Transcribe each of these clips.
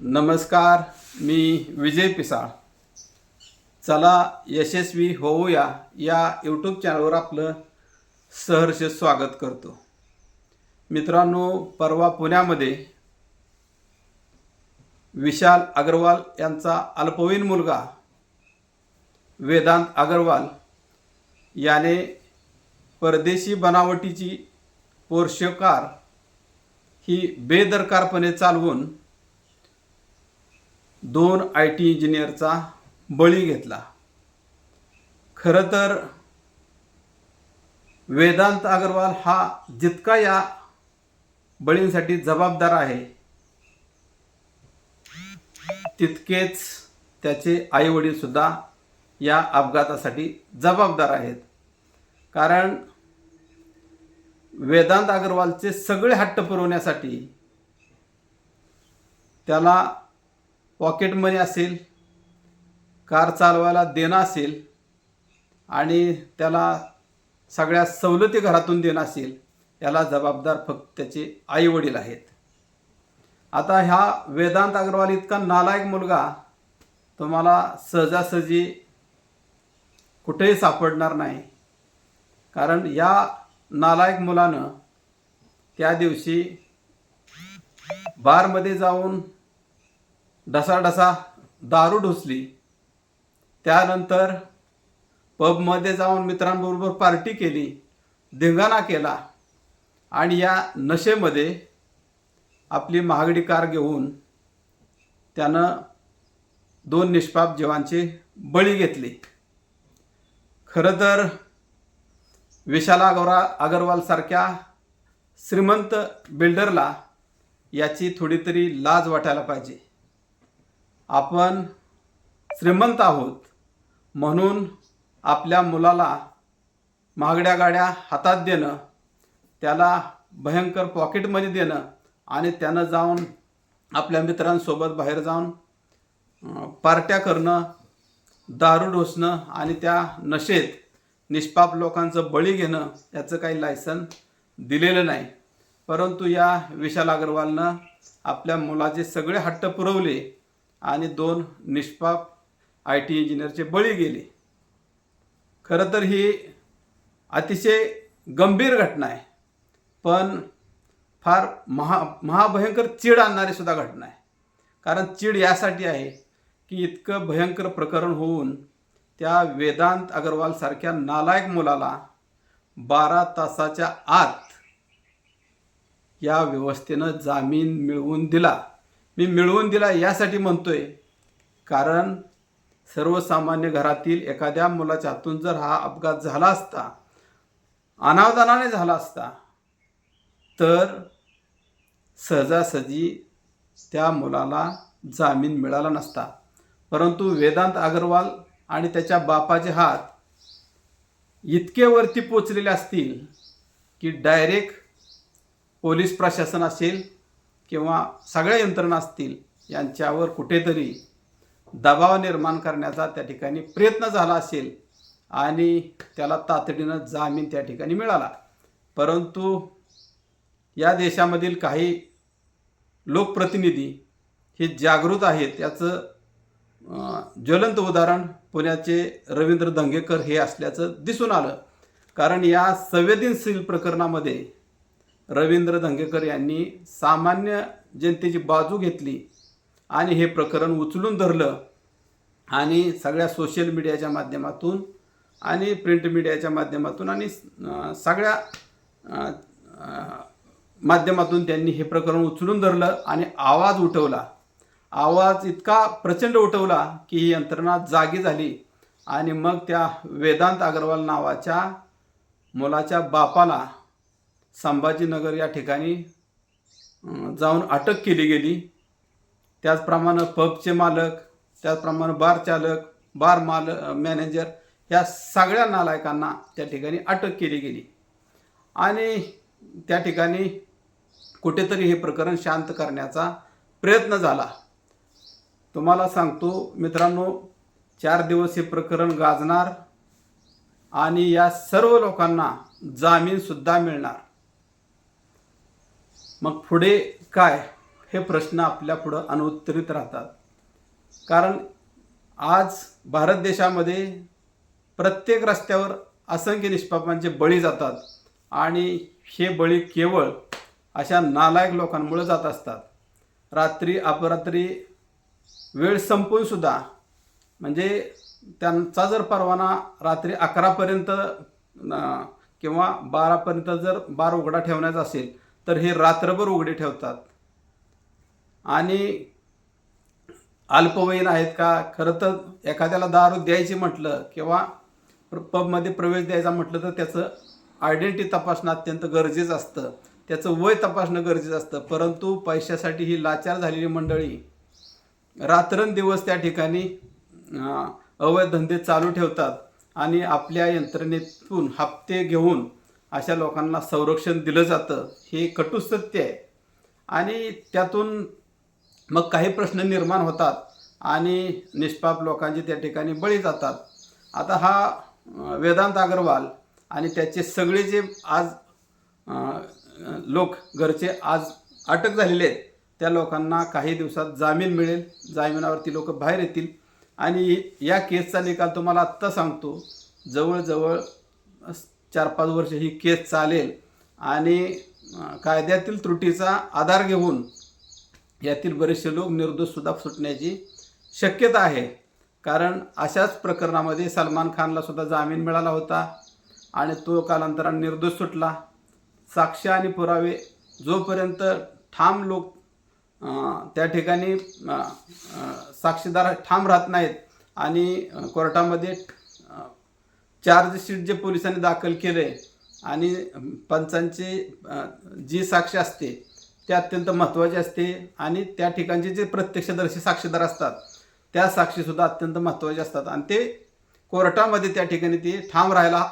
नमस्कार मी विजय पिसाळ. चला यशस्वी होऊया या यूट्यूब चॅनलवर आपलं सहर्ष स्वागत करतो. मित्रांनो परवा पुण्यामध्ये विशाल अग्रवाल यांचा अल्पवयीन मुलगा वेदांत अग्रवाल याने परदेशी बनावटीची पोर्शे कार ही बेदरकारपणे चालवून दोन आय टी इंजिनियरचा बळी घेतला. खरं तर वेदांत अग्रवाल हा जितका या बळींसाठी जबाबदार आहे तितकेच त्याचे आईवडील सुद्धा या अपघातासाठी जबाबदार आहेत. कारण वेदांत अग्रवालचे सगळे हट्ट पुरवण्यासाठी त्याला पॉकेट मनी असेल कार चालवायला देणं असेल आणि त्याला सगळ्या सवलती घरातून देणं असेल याला जबाबदार फक्त त्याचे आईवडील आहेत. आता ह्या वेदांत अग्रवाल इतका नालायक मुलगा तुम्हाला सहजासहजी कुठेही सापडणार नाही. कारण या नालायक मुलानं त्या दिवशी बारमध्ये जाऊन ढसाढसा दारू ढोसली. त्यानंतर पबमध्ये जाऊन मित्रांबरोबर पार्टी केली धिंगाणा केला आणि या नशेमध्ये आपली महागडी कार घेऊन त्यानं दोन निष्पाप जीवांचे बळी घेतले. खरं तर विशाला गौरा अगरवालसारख्या श्रीमंत बिल्डरला याची थोडी तरी लाज वाटायला पाहिजे. आपण श्रीमंत आहोत म्हणून आपल्या मुलाला महागड्या गाड्या हातात देणं त्याला भयंकर पॉकेटमध्ये देणं आणि त्यानं जाऊन आपल्या मित्रांसोबत बाहेर जाऊन पार्ट्या करणं दारू ढोसणं आणि त्या नशेत निष्पाप लोकांचं बळी घेणं याचं काही लायसन दिलेलं नाही. परंतु या विशाल अग्रवालनं आपल्या मुलाचे सगळे हट्ट पुरवले आणि दोन निष्पाप आय टी इंजिनियरचे बळी गेले. खरं तर ही अतिशय गंभीर घटना आहे. पण फार महा महाभयंकर चीड आणणारी सुद्धा घटना आहे. कारण चीड यासाठी आहे की इतकं भयंकर प्रकरण होऊन त्या वेदांत अग्रवालसारख्या नालायक मुलाला बारा तासाच्या आत या व्यवस्थेनं जामीन मिळवून दिला. मी मिळवून दिला यासाठी म्हणतोय. कारण सर्वसामान्य घरातील एखाद्या मुलाच्या हातून जर हा अपघात झाला असता अनावधानाने झाला असता तर सहजासहजी त्या मुलाला जामीन मिळाला नसता. परंतु वेदांत अग्रवाल आणि त्याच्या बापाचे हात इतके वरती पोचलेले असतील की डायरेक्ट पोलीस प्रशासन असेल किंवा सगळ्या यंत्रणा असतील यांच्यावर कुठेतरी दबाव निर्माण करण्याचा त्या ठिकाणी प्रयत्न झाला असेल आणि त्याला तातडीनं जामीन त्या ठिकाणी मिळाला. परंतु या देशामधील काही लोकप्रतिनिधी हे जागृत आहेत. याचं ज्वलंत उदाहरण पुण्याचे रवींद्र दंगेकर हे असल्याचं दिसून आलं. कारण या संवेदनशील प्रकरणामध्ये रवींद्र धंगेकर यांनी सामान्य जनतेची बाजू घेतली आणि हे प्रकरण उचलून धरलं आणि सगळ्या सोशल मीडियाच्या माध्यमातून आणि प्रिंट मीडियाच्या माध्यमातून आणि सगळ्या माध्यमातून त्यांनी हे प्रकरण उचलून धरलं आणि आवाज उठवला. आवाज इतका प्रचंड उठवला की ही यंत्रणा जागी झाली आणि मग त्या वेदांत अग्रवाल नावाच्या मुलाच्या बापाला संभाजीनगर या ठिकाणी जाऊन अटक केली गेली. त्याचप्रमाणे पबचे मालक त्याचप्रमाणे बार चालक बार माल मॅनेजर या सगळ्या नालायकांना त्या ठिकाणी अटक केली गेली. आणि त्या ठिकाणी कुठेतरी हे प्रकरण शांत करण्याचा प्रयत्न झाला. तुम्हाला सांगतो मित्रांनो चार दिवस हे प्रकरण गाजणार आणि या सर्व लोकांना जामीनसुद्धा मिळणार. मग पुढे काय? हे प्रश्न आपल्या पुढं अनुत्तरित राहतात. कारण आज भारत देशामध्ये प्रत्येक रस्त्यावर असंख्य निष्पापांचे बळी जातात. आणि हे बळी केवळ अशा नालायक लोकांमुळे जात असतात. रात्री अपरात्री वेळ संपूनसुद्धा म्हणजे त्यांचा जर परवाना रात्री अकरापर्यंत किंवा बारापर्यंत जर बार उघडा ठेवण्याचा असेल तर हे रात्रभर उघडे ठेवतात. आणि अल्पवयीन आहेत का? खरं तर एखाद्याला दारू द्यायची म्हटलं किंवा पबमध्ये प्रवेश द्यायचा म्हटलं तर त्याचं आयडेंटिटी तपासणं अत्यंत गरजेचं असतं. त्याचं वय तपासणं गरजेचं असतं. परंतु पैशासाठी ही लाचार झालेली मंडळी रात्रंदिवस त्या ठिकाणी अवैध धंदे चालू ठेवतात आणि आपल्या यंत्रणेतून हप्ते घेऊन अशा लोकांना संरक्षण दिलं जातं हे कटू सत्य आहे. आणि त्यातून मग काही प्रश्न निर्माण होतात आणि निष्पाप लोकांचे त्या ठिकाणी बळी जातात. आता हा वेदांत अग्रवाल आणि त्याचे सगळे जे आज लोक घरचे आज अटक झालेले आहेत त्या लोकांना काही दिवसात जामीन मिळेल जामिनावरती लोक बाहेर येतील. आणि या केसचा निकाल तुम्हाला आत्ता सांगतो जवळजवळ चार पाच वर्ष ही केस चालेल. आणि कायद्यातील त्रुटीचा आधार घेऊन यातील बरेचसे लोक निर्दोषसुद्धा सुटण्याची शक्यता आहे. कारण अशाच प्रकरणामध्ये सलमान खानला सुद्धा जामीन मिळाला होता आणि तो कालांतराने निर्दोष सुटला. साक्ष आणि पुरावे जोपर्यंत ठाम लोक त्या ठिकाणी साक्षीदार ठाम राहत नाहीत आणि कोर्टामध्ये चार्जशीट जे पोलिसांनी दाखल केले आणि पंचांची जी साक्ष असते ते अत्यंत महत्त्वाची असते आणि त्या ठिकाणचे जे प्रत्यक्षदर्शी साक्षीदार असतात त्या साक्षीसुद्धा अत्यंत महत्त्वाचे असतात. आणि ते कोर्टामध्ये त्या ठिकाणी ते ठाम राहायला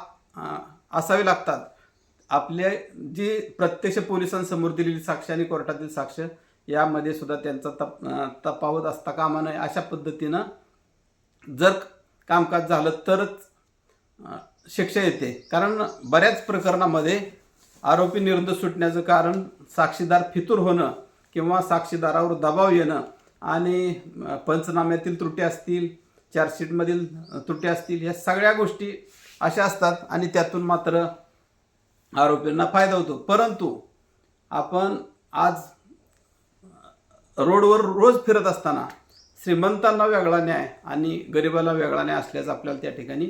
असावे लागतात. आपल्या जी प्रत्यक्ष पोलिसांसमोर दिलेली साक्ष आणि कोर्टातील साक्ष यामध्ये सुद्धा त्यांचा तप तपावत असता कामा नये अशा पद्धतीनं जर कामकाज झालं तरच शिक्षा येते. कारण बऱ्याच प्रकरणामध्ये आरोपी निर्दोष सुटण्याचं कारण साक्षीदार फितूर होणं किंवा साक्षीदारावर दबाव येणं आणि पंचनाम्यातील त्रुटी असतील चार्जशीटमधील त्रुटी असतील ह्या सगळ्या गोष्टी अशा असतात आणि त्यातून मात्र आरोपींना फायदा होतो. परंतु आपण आज रोडवर रोज फिरत असताना श्रीमंतांना वेगळा न्याय आणि गरिबाला वेगळा न्याय असल्याचं आपल्याला त्या ठिकाणी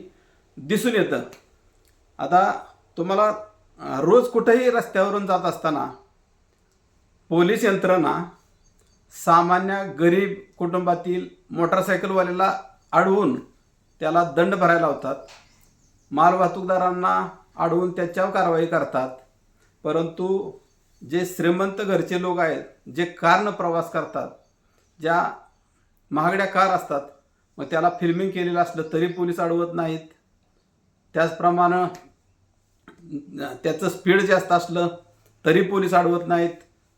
दिसून येतं. आता तुम्हाला रोज कुठेही रस्त्यावरून जात असताना पोलीस यंत्रणा सामान्य गरीब कुटुंबातील मोटरसायकलवाल्याला अडवून त्याला दंड भरायला लावतात. माल वाहतूकदारांना अडवून त्याच्यावर कारवाई करतात. परंतु जे श्रीमंत घरचे लोक आहेत जे कारनं प्रवास करतात ज्या महागड्या कार असतात मग त्याला फिल्मिंग केलेलं असलं तरी पोलीस अडवत नाहीत. त्याचप्रमाणे त्याचं स्पीड जास्त असलं तरी पोलीस अडवत नाहीत.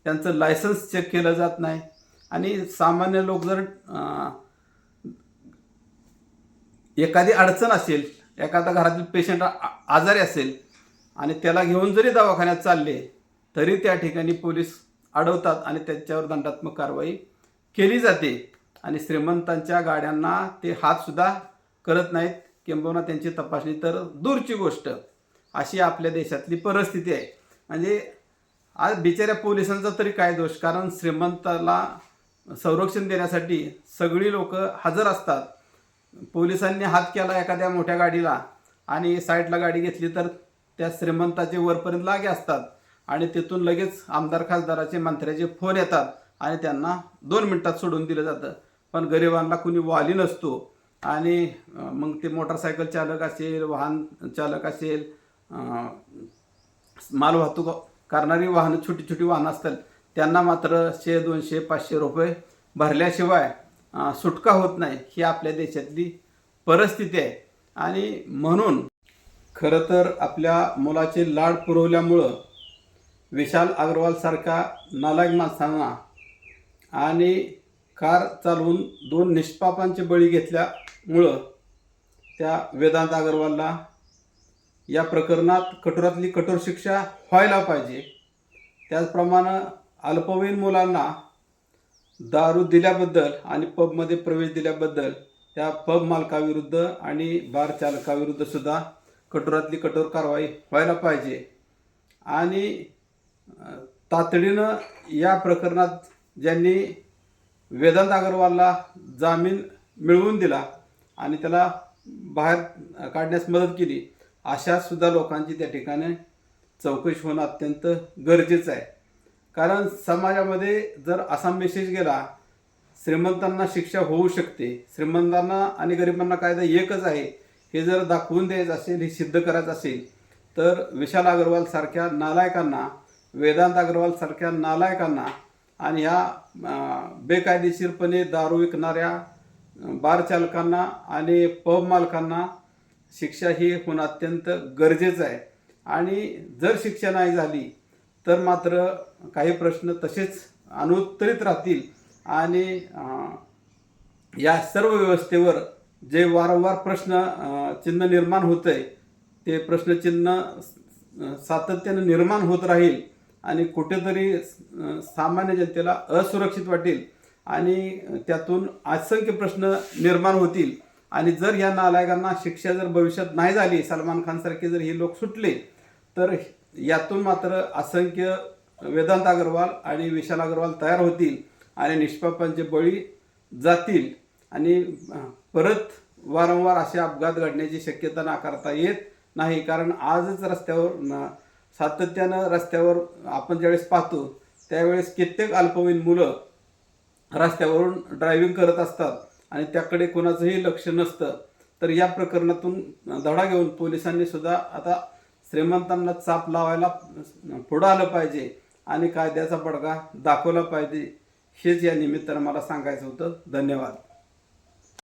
त्यांचं लायसन्स चेक केलं जात नाही. आणि सामान्य लोक जर एखादी अडचण असेल एखादा घरातील पेशंट आजारी असेल आणि त्याला घेऊन जरी दवाखान्यात चालले तरी त्या ठिकाणी पोलीस अडवतात आणि त्याच्यावर दंडात्मक कारवाई केली जाते. आणि श्रीमंतांच्या गाड्यांना ते हातसुद्धा करत नाहीत. किंबहुना त्यांची तपासणी तर दूरची गोष्ट. अशी आपल्या देशातली परिस्थिती आहे. म्हणजे आज बिचाऱ्या पोलिसांचा तरी काय दोष? कारण श्रीमंताला संरक्षण देण्यासाठी सगळी लोक हजर असतात. पोलिसांनी हात केला एखाद्या मोठ्या गाडीला आणि साईडला गाडी घेतली तर त्या श्रीमंताचे वरपर्यंत लागे असतात. आणि तिथून लगेच आमदार खासदाराचे मंत्र्याचे फोन येतात आणि त्यांना दोन मिनटात सोडून दिलं जातं. पण गरिबांना कुणी वाली नसतो. आणि मग ते मोटरसायकल चालक असेल वाहन चालक असेल माल वाहतूक करणारी वाहनं छोटी छोटी वाहनं असतात त्यांना मात्र शे दोनशे पाचशे रुपये भरल्याशिवाय सुटका होत नाही ही आपल्या देशातली परिस्थिती आहे. आणि म्हणून खरं तर आपल्या मुलाचे लाड पुरवल्यामुळं विशाल अग्रवालसारखा नालायक माणसांना आणि कार चालवून दोन निष्पापांचे बळी घेतल्या मुळं त्या वेदांत अगरवालला या प्रकरणात कठोरातली कठोर शिक्षा व्हायला पाहिजे. त्याचप्रमाणे अल्पवयीन मुलांना दारू दिल्याबद्दल आणि पबमध्ये प्रवेश दिल्याबद्दल त्या पब मालकाविरुद्ध आणि बार चालकाविरुद्ध सुद्धा कठोरातली कठोर कारवाई व्हायला पाहिजे. आणि तातडीनं या प्रकरणात ज्यांनी वेदांत अगरवालला जामीन मिळवून दिला आणि त्याला बाहेर काढण्यास मदत केली अशासुद्धा लोकांची त्या ठिकाणी चौकशी होणं अत्यंत गरजेचं आहे. कारण समाजामध्ये जर असा मेसेज गेला श्रीमंतांना शिक्षा होऊ शकते. श्रीमंतांना आणि गरिबांना कायदा एकच आहे. हे जर दाखवून द्यायचं असेल हे सिद्ध करायचं असेल तर विशाल अग्रवाल सारख्या नालायकांना वेदांत अग्रवाल सारख्या नालायकांना आणि ह्या बेकायदेशीरपणे दारू विकणाऱ्या बार चालकांना आणि पब मालकांना शिक्षा ही होणं अत्यंत गरजेचं आहे. आणि जर शिक्षा नाही झाली तर मात्र काही प्रश्न तसेच अनुत्तरित राहतील आणि या सर्व व्यवस्थेवर जे वारंवार प्रश्न चिन्ह निर्माण होत आहे ते प्रश्नचिन्ह सातत्यानं निर्माण होत राहील आणि कुठेतरी सामान्य जनतेला असुरक्षित वाटेल आणि त्यातून असंख्य प्रश्न निर्माण होतील. आणि जर या नालायकांना शिक्षा जर भविष्यात नाही झाली सलमान खानसारखे जर हे लोक सुटले तर यातून मात्र असंख्य वेदांत अग्रवाल आणि विशाल अग्रवाल तयार होतील आणि निष्पापांचे बळी जातील. आणि परत वारंवार असे अपघात घडण्याची शक्यता नाकारता येत नाही. कारण आजच रस्त्यावर सातत्यानं रस्त्यावर आपण ज्यावेळेस पाहतो त्यावेळेस कित्येक अल्पवयीन मुलं रस्त्यावरून ड्रायव्हिंग करत असतात आणि त्याकडे कोणाचंही लक्ष नसतं तर या प्रकरणातून धडा घेऊन पोलिसांनी सुद्धा आता श्रीमंतांना चाप लावायला पुढं आलं पाहिजे आणि कायद्याचा बडगा दाखवला पाहिजे हेच या निमित्तानं मला सांगायचं होतं. धन्यवाद.